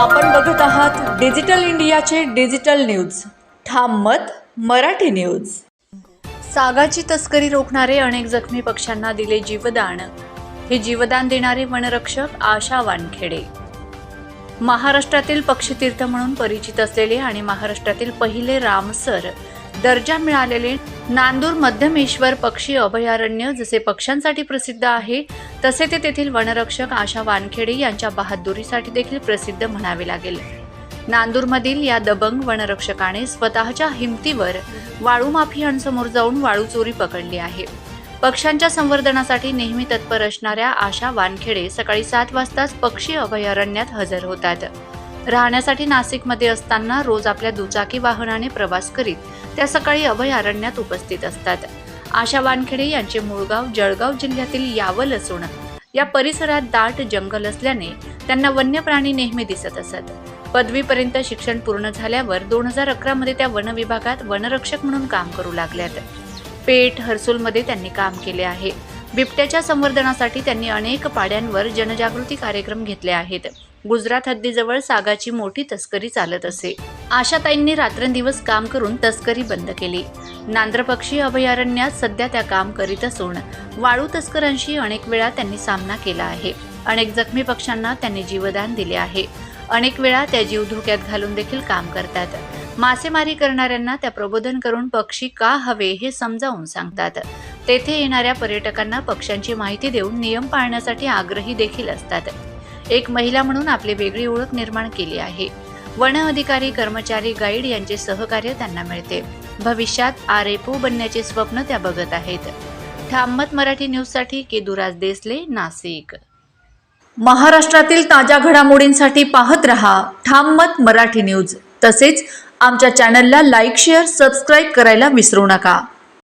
आपण बघत आहात डिजिटल इंडियाचे डिजिटल न्यूज. ठाम मत मराठी न्यूज. सागाची तस्करी रोखणारे अनेक जखमी पक्ष्यांना दिले जीवदान. हे जीवदान देणारे वनरक्षक आशा वानखेडे. महाराष्ट्रातील पक्षीतीर्थ म्हणून परिचित असलेले आणि महाराष्ट्रातील पहिले रामसर दर्जा मिळालेले नांदूर मध्यमेश्वर पक्षी अभयारण्य जसे पक्ष्यांसाठी प्रसिद्ध आहे तसे ते तेथील वनरक्षक आशा वानखेडे यांच्या बहादुरीसाठी देखील प्रसिद्ध म्हणावे लागेल. नांदूरमधील या दबंग वनरक्षकाने स्वतःच्या हिमतीवर वाळू माफियांसमोर जाऊन वाळू चोरी पकडली आहे. पक्ष्यांच्या संवर्धनासाठी नेहमी तत्पर असणाऱ्या आशा वानखेडे सकाळी सात वाजताच पक्षी अभयारण्यात हजर होतात. राहण्यासाठी नाशिकमध्ये असताना रोज आपल्या दुचाकी वाहनाने प्रवास करीत त्या सकाळी अभयारण्यात उपस्थित असतात. आशा वानखेडे यांचे मूळगाव जळगाव जिल्ह्यातील यावल असून या परिसरात दाट जंगल असल्याने त्यांना वन्य प्राणी नेहमी दिसत असत. पदवीपर्यंत शिक्षण पूर्ण झाल्यावर दोन हजार अकरामध्ये त्या वन विभागात वनरक्षक म्हणून काम करू लागल्यात. पेठ हर्सूलमध्ये त्यांनी काम केले आहे. बिबट्याच्या संवर्धनासाठी त्यांनी अनेक पाड्यांवर जनजागृती कार्यक्रम घेतले आहेत. गुजरात हद्दीजवळ सागाची मोठी तस्करी चालत असे. आशाताईंनी रात्रंदिवस काम करून तस्करी बंद केली. नांद्रपक्षी अभयारण्यात सध्या त्या काम करीत असून वाळू तस्करांशी अनेक वेळा त्यांनी सामना केला आहे. अनेक जखमी पक्ष्यांना त्यांनी जीवदान दिले आहे. अनेक वेळा त्या जीव धोक्यात घालून देखील काम करतात. मासेमारी करणाऱ्यांना त्या प्रबोधन करून पक्षी का हवे हे समजावून सांगतात. तेथे येणाऱ्या पर्यटकांना पक्ष्यांची माहिती देऊन नियम पाळण्यासाठी आग्रही देखील असतात. एक महिला म्हणून आपली वेगळी ओळख निर्माण केली आहे. वन अधिकारी कर्मचारी गाईड यांचे सहकार्य त्यांना मिळते. भविष्यात आर एपो बनण्याचे स्वप्न त्या बघत आहेत. ठाममत मराठी न्यूजसाठी केदुराज देसले नाशिक. महाराष्ट्रातील ताज्या घडामोडींसाठी पाहत रहा ठाममत मराठी न्यूज. तसेच आमच्या चॅनलला लाईक शेअर सबस्क्राईब करायला विसरू नका.